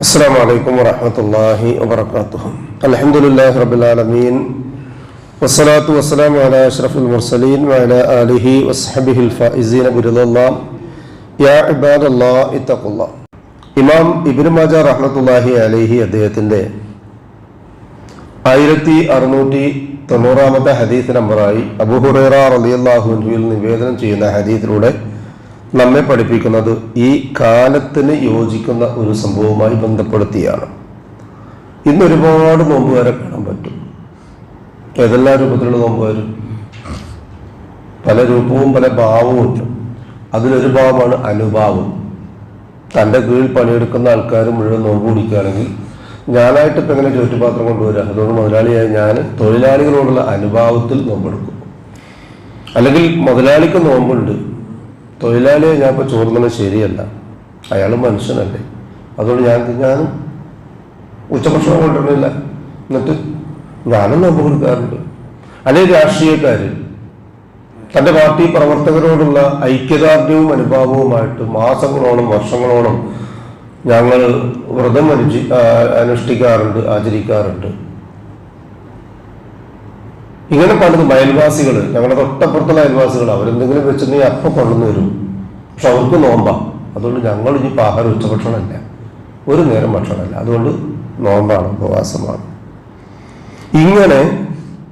السلام عليكم ورحمة الله وبركاته الحمد لله رب العالمين والصلاة والسلام على أشرف المرسلين وعلى آله وصحبه الفائزين برضا الله يا عباد الله اتقوا الله ഇമാം ഇബിൻ മാജ റഹ്മത്തുല്ലാഹി അലൈഹി അദ്ദേഹത്തിൻ്റെ ആയിരത്തി അറുന്നൂറ്റി തൊണ്ണൂറാമത്തെ ഹദീസ് നമ്പറായി അബുഹുറൈറ റളിയല്ലാഹുവിൽ നിവേദനം ചെയ്യുന്ന ഹദീസിലൂടെ നമ്മെ പഠിപ്പിക്കുന്നത് ഈ കാലത്തിന് യോജിക്കുന്ന ഒരു സംഭവവുമായി ബന്ധപ്പെടുത്തിയാണ്. ഇന്ന് ഒരുപാട് നോമ്പുകാരെ കാണാൻ പറ്റും. ഏതെല്ലാം രൂപത്തിലുള്ള നോമ്പുകാർ പല രൂപവും പല ഭാവവും ഉണ്ട്. അതിലൊരു ഭാവമാണ് അനുഭാവം. തന്റെ കീഴിൽ പണിയെടുക്കുന്ന ആൾക്കാർ മുഴുവൻ നോമ്പ് കുടിക്കുകയാണെങ്കിൽ ഞാനായിട്ട് ഇപ്പം എങ്ങനെ ചുറ്റുപാത്രം കൊണ്ടുവരാം. അതുകൊണ്ട് മുതലാളിയായി ഞാൻ തൊഴിലാളികളോടുള്ള അനുഭാവത്തിൽ നോമ്പെടുക്കും. അല്ലെങ്കിൽ മുതലാളിക്ക് നോമ്പുണ്ട്. തൊഴിലാളിയെ ഞാൻ ഇപ്പോൾ ചോർന്നത് ശരിയല്ല. അയാൾ മനുഷ്യനല്ലേ. അതുകൊണ്ട് ഞാൻ ഞാനും ഉച്ചഭക്ഷണം കൊണ്ടുവരുന്നില്ല. എന്നിട്ട് ഞാനും നോമ്പ് കൊടുക്കാറുണ്ട് അല്ലെങ്കിൽ രാഷ്ട്രീയക്കാർ തന്റെ പാർട്ടി പ്രവർത്തകരോടുള്ള ഐക്യദാർഢ്യവും അനുഭാവവുമായിട്ട് മാസങ്ങളോളം വർഷങ്ങളോളം ഞങ്ങൾ വ്രതം അനുഷ്ഠിക്കാറുണ്ട് ആചരിക്കാറുണ്ട്. ഇങ്ങനെ പലതും അയൽവാസികൾ ഞങ്ങളുടെ തൊട്ടപ്പുറത്തുള്ള അയൽവാസികൾ അവരെന്തെങ്കിലും വെച്ചിട്ടുണ്ടെങ്കിൽ അപ്പം കൊണ്ടുവന്ന് വരും പക്ഷെ അവർക്ക് നോമ്പാ. അതുകൊണ്ട് ഞങ്ങൾ ഇനിയിപ്പോൾ ആഹാരം ഉച്ചഭക്ഷണമല്ല. ഒരു നേരം ഭക്ഷണമല്ല. അതുകൊണ്ട് നോമ്പാണ് ഉപവാസമാണ്. ഇങ്ങനെ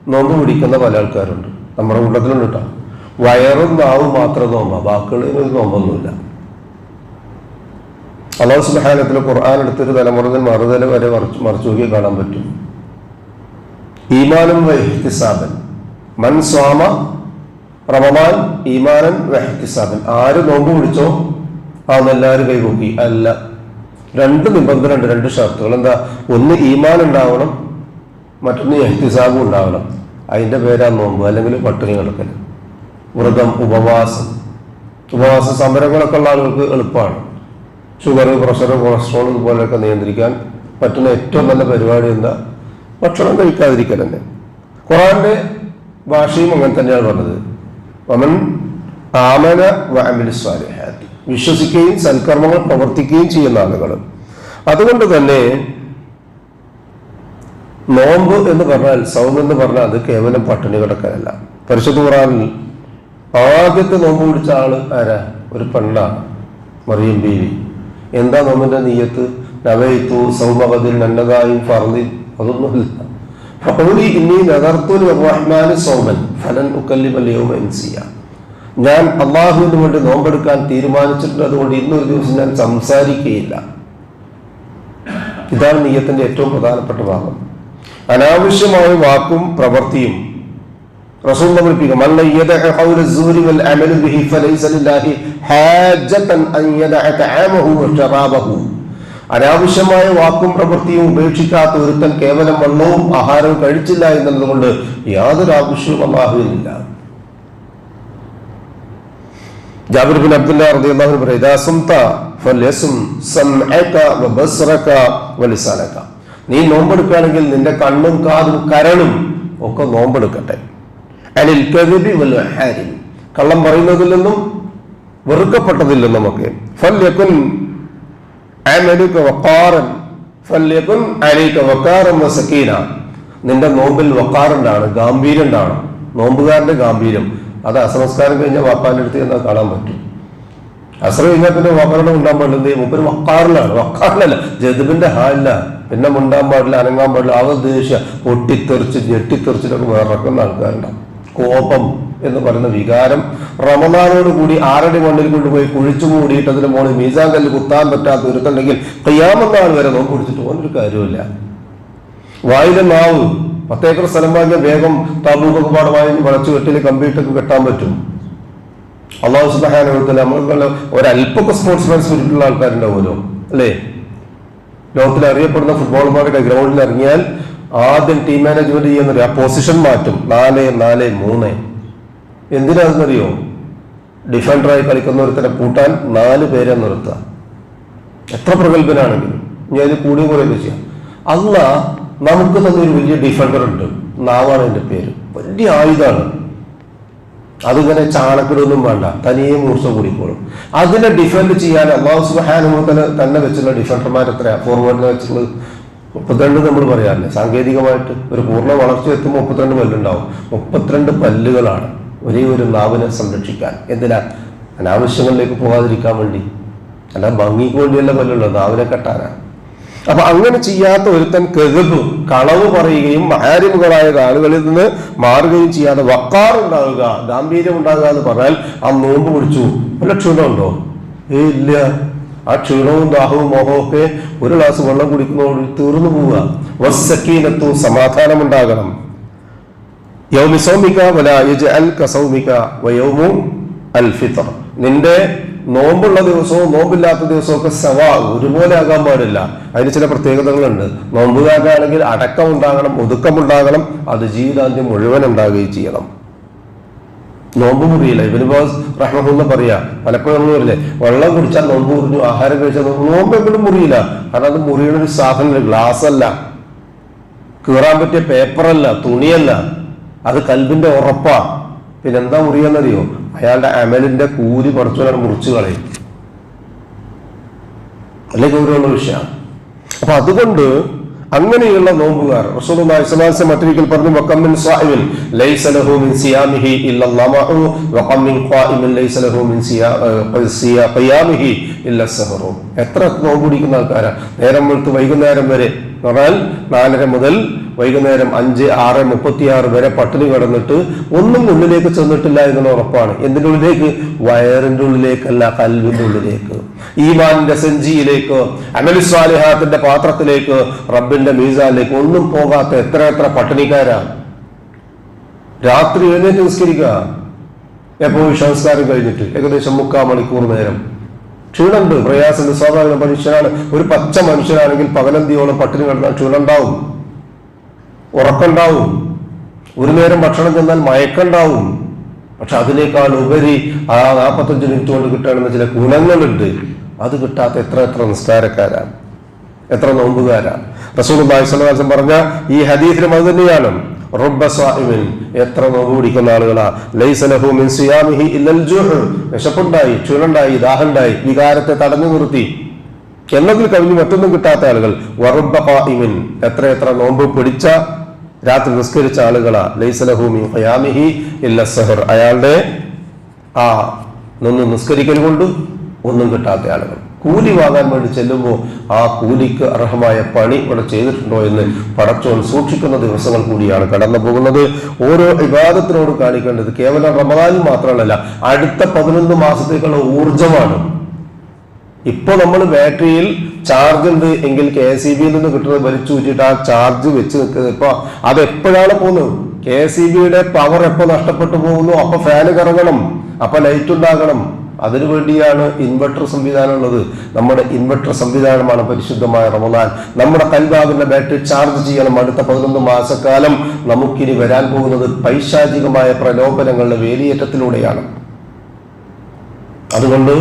നോമ്പ് പിടിക്കുന്ന പല ആൾക്കാരുണ്ട്. നമ്മുടെ കൂട്ടത്തിലുണ്ട് കേട്ടോ. വയറും നാവും മാത്രം നോമ്പ. ബാക്കിയുള്ളതിനൊരു നോമ്പൊന്നുമില്ല. അള്ളാഹു സുബാനത്തിൽ ഖുർആൻ എടുത്തൊരു തലമുറ മുതൽ മറുതല വരെ മറിച്ചു നോക്കി കാണാൻ പറ്റും. ഈമാനും വഹ്തിസാബൻ മൻ സ്വാമ റമമാൻ ഈമാനൻ വഹ്തിസാബൻ ആര് നോമ്പ് പിടിച്ചോ അതെല്ലാവരും കൈകൂക്കി അല്ല. രണ്ട് നിബന്ധന ഉണ്ട് രണ്ട് ഷർത്തുകൾ. എന്താ? ഒന്ന് ഈമാൻ ഉണ്ടാവണം മറ്റൊന്ന് എഹ്തിസാബും ഉണ്ടാവണം. അതിന്റെ പേരാ നോമ്പ് അല്ലെങ്കിൽ പട്ടിണി കിടക്കൽ വ്രതം ഉപവാസം. ഉപവാസ സമരങ്ങളൊക്കെ ഉള്ള ആളുകൾക്ക് എളുപ്പമാണ്. ഷുഗർ പ്രഷർ കൊളസ്ട്രോൾ ഇതുപോലെയൊക്കെ നിയന്ത്രിക്കാൻ പറ്റുന്ന ഏറ്റവും നല്ല പരിപാടി എന്താ? ഭക്ഷണം കഴിക്കാതിരിക്കൽ തന്നെ ഖുറാന്റെ ഭാഷയും അങ്ങനെ തന്നെയാണ് പറഞ്ഞത്. വമൻ ആമന വിശ്വസിക്കുകയും സൽക്കർമ്മങ്ങൾ പ്രവർത്തിക്കുകയും ചെയ്യുന്ന ആളുകൾ അതുകൊണ്ട് തന്നെ നോമ്പ് എന്ന് പറഞ്ഞാൽ സൗം എന്ന് പറഞ്ഞാൽ അത് കേവലം പട്ടിണി കിടക്കാനല്ല പരിശുദ്ധ ഖുറാനിൽ ആദ്യത്തെ നോമ്പ് പിടിച്ച ആൾ ആരാ? ഒരു പെണ്ണാണ്. മറിയം ബീവി. എന്താ നോമ്പിന്റെ നീയത്ത്? നവയിത്തു സൗമകതിൽ നന്നതായും ഫർദിൽ അതൊന്നുമില്ല. ഫൗലി ഇനി നഗർത്തുൽ റഹ്മാന് സൗമൻ ഫലൻ ഉക്കല്ലിമല്ലയോ ഇൻസിയ. ഞാൻ അള്ളാഹുവിന് വേണ്ടി നോമ്പെടുക്കാൻ തീരുമാനിച്ചിട്ടുണ്ട്. അതുകൊണ്ട് ഇന്നൊരു ദിവസം ഞാൻ സംസാരിക്കുകയില്ല. ഇതാണ് നീയത്തിന്റെ ഏറ്റവും പ്രധാനപ്പെട്ട ഭാഗം. അനാവശ്യമായ വാക്കും പ്രവൃത്തിയും റസൂൽ പഠിപ്പിക്കും. അനാവശ്യമായ വാക്കും പ്രവൃത്തിയും ഉപേക്ഷിക്കാത്ത ഒരുത്തൻ കേവലം വെള്ളവും ആഹാരവും കഴിച്ചില്ല എന്നുള്ളതുകൊണ്ട് യാതൊരു ആവശ്യവും അള്ളാഹുവിനില്ല. ജാബിർ ബിൻ റളിയല്ലാഹു അൻഹു നീ നോമ്പെടുക്കുകയാണെങ്കിൽ നിന്റെ കണ്ണും കാതും കരളും ഒക്കെ നോമ്പെടുക്കട്ടെ. കള്ളം പറയുന്നതിൽ നിന്നും വെറുക്കപ്പെട്ടതിൽ നിന്നുമൊക്കെ. അമലുക വഖാറൻ ഫല്യകുൻ അലൈക വഖാറൻ വസക്കീന നിന്റെ നോമ്പിൽ വക്കാറുണ്ടാണ് ഗാംഭീര്യം ഉണ്ടാണ് നോമ്പുകാരന്റെ ഗാംഭീര്യം. അത് അസംസ്കാരം കഴിഞ്ഞാൽ വാപ്പാന്റെ അടുത്ത് എന്നാൽ കാണാൻ പറ്റും. അസർ കഴിഞ്ഞാൽ പിന്നെ വാപ്പാനോട് ഉണ്ടാൻ പാടില്ല. മുപ്പര് വക്കാറിലാണ് വക്കാറിലല്ല ജതുബിന്റെ ഹാലില്ല പിന്നെ മുണ്ടാൻ പാടില്ല അനങ്ങാൻ പാടില്ല. ആകെ ദേഷ്യ. പൊട്ടിത്തെറിച്ച് ഞെട്ടിത്തെറിച്ചിട്ടൊക്കെ വിറക്കുന്ന ആൾക്കാരുണ്ടാവും. കോപം എന്ന് പറയുന്ന വികാരം റമദാനോട് കൂടി ആറടി മണ്ണിൽ കൊണ്ടുപോയി കുഴിച്ചു മൂടിയിട്ട് അതിന് മോളിൽ മീസാൻ കല്ല് കുത്താൻ പറ്റാത്ത ഒരുത്തുണ്ടെങ്കിൽ കയ്യാമന്നാൾ വരെ നോക്കി പിടിച്ചിട്ട് ഒരു കാര്യമില്ല വായിലെ നാവ് പത്തേക്കർ സ്ഥലം വാങ്ങിയ വേഗം താബൂക്കൊക്കെ പാട് വാങ്ങി വളച്ചു കെട്ടിൽ കമ്പ്യൂട്ടർക്ക് കെട്ടാൻ പറ്റും. അള്ളാഹു സുബാനുഭവത്തിൽ നമ്മൾക്കുള്ള ഒരല്പൊക്കെ സ്പോർട്സ്മാൻ സ്പിരിറ്റുള്ള ആൾക്കാരുണ്ടാവുമല്ലോ അല്ലേ? ലോകത്തിൽ അറിയപ്പെടുന്ന ഫുട്ബോൾമാരുടെ ഗ്രൗണ്ടിൽ ഇറങ്ങിയാൽ ആദ്യം ടീം മാനേജ്മെന്റ് ചെയ്യുന്ന ആ പൊസിഷൻ മാറ്റും. നാല് നാല് മൂന്ന്. എന്തിനാണെന്നറിയോ? ഡിഫൻഡറായി കളിക്കുന്ന ഒരുത്തനെ കൂട്ടാൻ നാല് പേരെ നിർത്തുക എത്ര പ്രഗത്ഭനാണെങ്കിലും. ഞാൻ ഇത് കൂടി കുറയൊക്കെ ചെയ്യാം. അല്ല നമുക്ക് തന്നൊരു വലിയ ഡിഫൻഡർ ഉണ്ട് നാവാണ് എന്റെ പേര്. വലിയ ആയുധമാണ്. അതിങ്ങനെ ചാണക്കിടൊന്നും വേണ്ട. തനിയെ മൂർച്ച കൂടിക്കോളും. അതിനെ ഡിഫൻഡ് ചെയ്യാൻ അള്ളാഹു സുബാനുഭവത്തിന് തന്നെ വെച്ചുള്ള ഡിഫൻഡർമാർ എത്രയാ? ഫോർവേഡിനെ വെച്ചുള്ളത് മുപ്പത്തിരണ്ട് നമ്മൾ പറയാറില്ലേ? സാങ്കേതികമായിട്ട് ഒരു പൂർണ വളർച്ച എത്തുമ്പോൾ മുപ്പത്തിരണ്ട് പല്ലുണ്ടാവും. മുപ്പത്തിരണ്ട് പല്ലുകളാണ്. ഒരേ ഒരു നാവിനെ സംരക്ഷിക്കാൻ. എന്തിനാ? അനാവശ്യങ്ങളിലേക്ക് പോകാതിരിക്കാൻ വേണ്ടി. അല്ല ഭംഗിക്ക് വേണ്ടിയല്ല പോലുള്ളൂ നാവിനെ കെട്ടാനാണ് അപ്പൊ അങ്ങനെ ചെയ്യാത്ത ഒരുത്തൻ കെഴുബ് കളവ് പറയുകയും മഹാരിമുകളായ ആളുകളിൽ നിന്ന് മാറുകയും ചെയ്യാതെ വക്കാറുണ്ടാവുക ഗാംഭീര്യം ഉണ്ടാകുക എന്ന് പറഞ്ഞാൽ ആ നോമ്പ് പിടിച്ചു. വല്ല ക്ഷീണമുണ്ടോ ഏ ഇല്ല. ആ ക്ഷീണവും ദാഹവും മോഹവും ഒക്കെ ഒരു ഗ്ലാസ് വെള്ളം കുടിക്കുന്നതോട് തീർന്നു പോവുക. വസ്സക്കീനത്തും സമാധാനം ഉണ്ടാകണം യൗമി സൗമിക വല യജ്അൽ കസൗമിക വയൗമു അൽ ഫിത്ർ. നിന്റെ നോമ്പുള്ള ദിവസവും നോമ്പില്ലാത്ത ദിവസവും ഒക്കെ സവാ ഒരുപോലെ ആകാൻ പാടില്ല. അതിന് ചില പ്രത്യേകതകളുണ്ട്. നോമ്പുകാരാണെങ്കിൽ അടക്കം ഉണ്ടാകണം ഒതുക്കം ഉണ്ടാകണം അത് ജീവിതാന്ത്യം മുഴുവൻ ഉണ്ടാകുകയും ചെയ്യണം. നോമ്പ് മുറിയില്ല. ഇവന് ബോസ് റഹ്മഹുന്ന് പറയാ പലപ്പോഴും നമ്മൾ പറയില്ലേ വെള്ളം കുടിച്ചാൽ നോമ്പ് മുറിഞ്ഞു ആഹാരം കഴിച്ചാൽ നോമ്പ് എപ്പോഴും മുറിയില്ല. കാരണം അത് മുറിയുന്ന ഒരു സാധനം ഗ്ലാസ് അല്ല കീറാൻ പറ്റിയ പേപ്പറല്ല തുണിയല്ല. അത് കൽബിന്റെ ഉറപ്പാ. പിന്നെന്താ മുറിയെന്നറിയോ? അയാളുടെ അമലിന്റെ കൂലി പടച്ചോലാണ് മുറിച്ചു കളയും. അല്ലെ ഗൗരവമുള്ള വിഷയമാണ് അപ്പൊ അതുകൊണ്ട് അങ്ങനെയുള്ള നോമ്പുകാർ റസൂലുള്ളാഹി മറ്റൊരിക്കൽ പറഞ്ഞു വക്കമ്മിൻ സാഹിബിൻ ലൈസ ലഹു മിൻ സിയാമിഹി ഇല്ല ലമഉ വകമ്മിൻ ഖായിമിൻ ലൈസ ലഹു മിൻ സിയാ ഖിയാമിഹി ഇല്ല സഹറു. എത്ര നോമ്പ് പിടിക്കുന്ന ആൾക്കാരാ. നേരം വെളുത്ത് വൈകുന്നേരം വരെ എന്ന് പറഞ്ഞാൽ നാലര മുതൽ വൈകുന്നേരം അഞ്ച് ആറ് മുപ്പത്തിയാറ് വരെ പട്ടിണി കിടന്നിട്ട് ഒന്നും ഉള്ളിലേക്ക് ചെന്നിട്ടില്ല എന്നുള്ള ഉറപ്പാണ്. എന്തിന്റെ ഉള്ളിലേക്ക് വയറിന്റെ ഉള്ളിലേക്കല്ല കൽവിന്റെ ഉള്ളിലേക്ക്. ഈമാനിന്റെ സെഞ്ചിയിലേക്ക് അമലിസ്വാലിഹാത്തിന്റെ പാത്രത്തിലേക്ക് റബ്ബിന്റെ മീസാനിലേക്ക് ഒന്നും പോകാത്ത എത്ര എത്ര പട്ടിണിക്കാരാണ് രാത്രി എഴുന്നേറ്റ് നിസ്കരിക്കുക. എപ്പോഴും സംസ്കാരം കഴിഞ്ഞിട്ട് ഏകദേശം മുക്കാൽ മണിക്കൂർ നേരം. ക്ഷീണമുണ്ട് പ്രയാസമുണ്ട് സ്വാഭാവിക മനുഷ്യനാണ്. ഒരു പച്ച മനുഷ്യനാണെങ്കിൽ പകലന്തിയോളം പട്ടിണി കിടന്നാൽ ക്ഷീണമുണ്ടാവും ഉറക്കുണ്ടാവും. ഒരു നേരം ഭക്ഷണം ചെന്നാൽ മയക്കുണ്ടാവും. പക്ഷെ അതിനേക്കാൾ ഉപരി ആ നാൽപ്പത്തഞ്ച് മിനിറ്റ് കൊണ്ട് കിട്ടണമെന്ന് ചില ഗുണങ്ങളുണ്ട്. അത് കിട്ടാത്ത എത്ര എത്ര നിസ്കാരക്കാരാണ് എത്ര നോമ്പുകാരാണ് റസൂൽ ബാഹിസ്ലാസം പറഞ്ഞ ഈ ഹദീസിലും അത് തന്നെയാണ്. എത്ര പിടിക്കുന്ന ആളുകളാ. ചുരണ്ടായി ദാഹണ്ടായി വികാരത്തെ തടഞ്ഞു നിർത്തി. എന്നതിൽ കവിഞ്ഞ് മറ്റൊന്നും കിട്ടാത്ത ആളുകൾ. വറുബ എത്ര എത്ര നോമ്പ് പിടിച്ച രാത്രി നിസ്കരിച്ച ആളുകളാ. ലൈസലഹൂമി ഖിയാമിഹി ഇല്ല സഹർ. അയാളുടെ ആ നിന്ന് നിസ്കരിക്കൽ കൊണ്ട് ഒന്നും കിട്ടാത്ത ആളുകൾ. കൂലി വാങ്ങാൻ വേണ്ടി ചെല്ലുമ്പോൾ ആ കൂലിക്ക് അർഹമായ പണി ഇവിടെ ചെയ്തിട്ടുണ്ടോ എന്ന് പടച്ചോൻ സൂക്ഷിക്കുന്ന ദിവസങ്ങൾ കൂടിയാണ് കടന്നു പോകുന്നത്. ഓരോ വിവാദത്തിനോട് കാണിക്കേണ്ടത് കേവലം റമദാനിൽ മാത്രമല്ല അടുത്ത പതിനൊന്ന് മാസത്തേക്കുള്ള ഊർജമാണ് ഇപ്പൊ നമ്മൾ ബാറ്ററിയിൽ ചാർജ് ഉണ്ട് എങ്കിൽ കെ എസ് ഇ ബിയിൽ നിന്ന് കിട്ടുന്നത് വലിച്ചു വെച്ചിട്ട് ആ ചാർജ് വെച്ച് നിൽക്കുന്നത് ഇപ്പൊ അത് എപ്പോഴാണ് പോകുന്നത്? കെ എസ് ഇ ബിയുടെ പവർ എപ്പോൾ നഷ്ടപ്പെട്ടു പോകുന്നു? അപ്പൊ ഫാന് കറങ്ങണം അപ്പോൾ ലൈറ്റ് ഉണ്ടാകണം. അതിനു വേണ്ടിയാണ് ഇൻവെർട്ടർ സംവിധാനം ഉള്ളത്. നമ്മുടെ ഇൻവെർട്ടർ സംവിധാനമാണ് പരിശുദ്ധമായ റമദാൻ. നമ്മുടെ കൽബാബിന്റെ ബാറ്ററി ചാർജ് ചെയ്യണം അടുത്ത പതിനൊന്ന് മാസക്കാലം. നമുക്കിനി വരാൻ പോകുന്നത് പൈശാചികമായ പ്രലോഭനങ്ങളുടെ വേലിയേറ്റത്തിലൂടെയാണ്. അതുകൊണ്ട്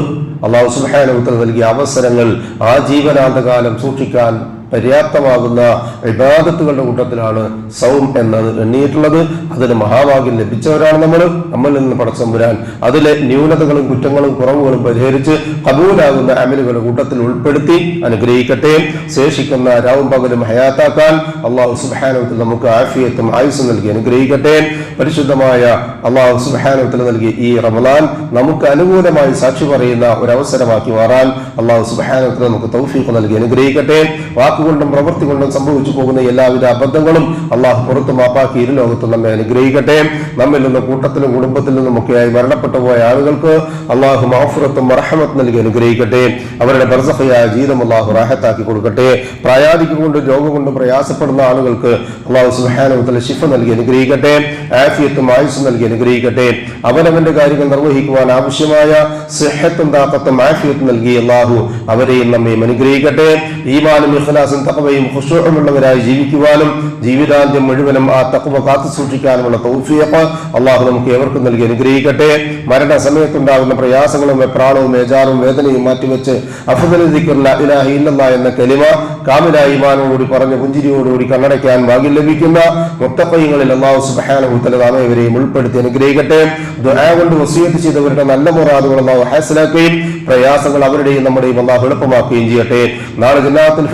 അള്ളാഹു സുബാനുത്തര നൽകിയ അവസരങ്ങൾ ആ ജീവനാന്തകാലം സൂക്ഷിക്കാൻ പര്യാപ്തമാകുന്ന വിവാദത്തുകളുടെ കൂട്ടത്തിലാണ് സൗം എന്നത് എണ്ണിയിട്ടുള്ളത്. അതിന് മഹാഭാഗ്യം ലഭിച്ചവരാണ് നമ്മൾ നമ്മളിൽ നിന്ന് പടച്ചമ്പുരാൻ അതിലെ ന്യൂനതകളും കുറ്റങ്ങളും കുറവുകളും പരിഹരിച്ച് കബൂലാകുന്ന അമലുകളുടെ കൂട്ടത്തിൽ ഉൾപ്പെടുത്തി അനുഗ്രഹിക്കട്ടെ. ശേഷിക്കുന്ന രാവും പകലും ഹയാത്താക്കാൻ അള്ളാഹു സുബാനത്തിൽ നമുക്ക് ആഫിയത്തും ആയുസ് നൽകി അനുഗ്രഹിക്കട്ടെ. പരിശുദ്ധമായ അള്ളാഹു സുബാനത്തിൽ നൽകി ഈ റമലാൻ നമുക്ക് അനുകൂലമായി സാക്ഷി പറയുന്ന ഒരു മാറാൻ അള്ളാഹു സുബാനത്തിൽ നമുക്ക് തൗഫീഖ് നൽകി അനുഗ്രഹിക്കട്ടെ. വാക്കുകൊണ്ടും പ്രവൃത്തി കൊണ്ടും സംഭവിച്ചു പോകുന്ന എല്ലാവിധ അബദ്ധങ്ങളും അള്ളാഹു പുറത്തു മാപ്പാക്കി ഇരു ലോകത്തും നമ്മെ അനുഗ്രഹിക്കട്ടെ. നമ്മിൽ നിന്ന് കൂട്ടത്തിലും കുടുംബത്തിൽ നിന്നുമൊക്കെയായി മരണപ്പെട്ടു പോയ ആളുകൾക്ക് അള്ളാഹു മാഫുറത്തും മറഹമത്ത് നൽകി അനുഗ്രഹിക്കട്ടെ. അവരുടെ ബർസഹയായ ജീവിതം അള്ളാഹു റാഹത്താക്കി കൊടുക്കട്ടെ. പ്രായാധിക്ക് കൊണ്ടും രോഗം കൊണ്ടും പ്രയാസപ്പെടുന്ന ആളുകൾക്ക് അള്ളാഹു സുബാനുത്തല ശിഫ നൽകി അനുഗ്രഹിക്കട്ടെ. ആഫിയത്തും ആയുസ് നൽകി അനുഗ്രഹിക്കട്ടെ. അവനവന്റെ കാര്യങ്ങൾ നിർവഹിക്കുവാൻ ആവശ്യമായ സിഹത്തും താക്കത്തും ആഫിയത്തും നൽകി അള്ളാഹു അവരെയും നമ്മയും അനുഗ്രഹിക്കട്ടെ. ഈമാനും ഇഖ്ലാസും ഇഖ്ലാസും തക്കവയും ഖുശൂഉമുള്ളവരായി ജീവിക്കുവാനും ജീവിതാന്ത്യം മുഴുവനും ആ തഖ്വ കാത്തു സൂക്ഷിക്കാനുമുള്ള തൗഫീഖ് അള്ളാഹു നമുക്ക് ഏവർക്കും നൽകി അനുഗ്രഹിക്കട്ടെ. മരണസമയത്തുണ്ടാകുന്ന പ്രയാസങ്ങളും വെപ്രാളവും ഏജാറും വേദനയും മാറ്റിവെച്ച് അഫുദലിക്കുള്ള ഇലാഹി ഇല്ലല്ലാ എന്ന കലിമ കാമില ഈമാനോടുകൂടി പറഞ്ഞു പുഞ്ചിരിയോടുകൂടി കണ്ണടയ്ക്കാൻ ഭാഗ്യം ലഭിക്കുന്ന മുത്തപ്പയ്യങ്ങളിൽ അള്ളാഹു തആല അവരെ ഉൾപ്പെടുത്തി അനുഗ്രഹിക്കട്ടെ. ദുആ കൊണ്ട് വസിയത്ത് ചെയ്തവരുടെ നല്ല മുറാദുകൾ അള്ളാഹു ഹാസിലാക്കുകയും പ്രയാസങ്ങൾ അവരുടെയും നമ്മുടെയും അള്ളാഹു എളുപ്പമാക്കുകയും ചെയ്യട്ടെ. നാളെ ജന്നാത്തുൽ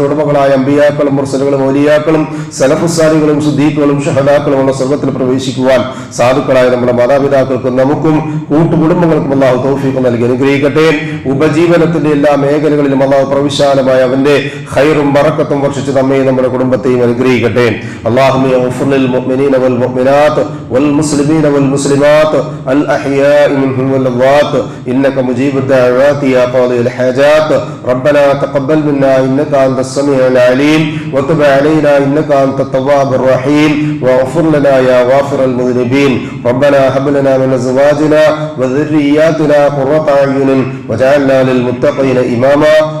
ഫിർദൗസിന്റെ ഉടമകളായ അമ്പിയാക്കളും മുർസലുകളും ഓലിയാക്കളും സലഫുസാലികളും സുദ്ദീഖുകളും ഷഹദാക്കളും ഉള്ള സ്വർഗത്തിൽ പ്രവേശിക്കുവാൻ സാധുക്കളായ നമ്മുടെ മാതാപിതാക്കൾക്കും നമുക്കും കൂട്ടുകുടുംബങ്ങൾക്കും അള്ളാഹു തൗഫീഖ് നൽകി അനുഗ്രഹിക്കട്ടെ ഉപജീവനത്തിന്റെ എല്ലാ മേഖലകളിലും അള്ളാഹു പ്രവിശാലമായ അവന്റെ ഖൈറും ബറക്കത്തും വർഷിച്ച് നമ്മയും നമ്മുടെ കുടുംബത്തെയും അനുഗ്രഹിക്കട്ടെ اللهم اغفر للمؤمنين والمؤمنات والمسلمين والمسلمات الأحياء منهم والأموات إنك مجيب الدعوات يا قاضي الحاجات ربنا تقبل منا إنك أنت السميع العليم. وتب علينا إنك أنت التواب الرحيم. واغفر لنا يا غافر المذنبين. ربنا هب لنا من أزواجنا وذرياتنا قرة أعين. وجعلنا للمتقين إماما.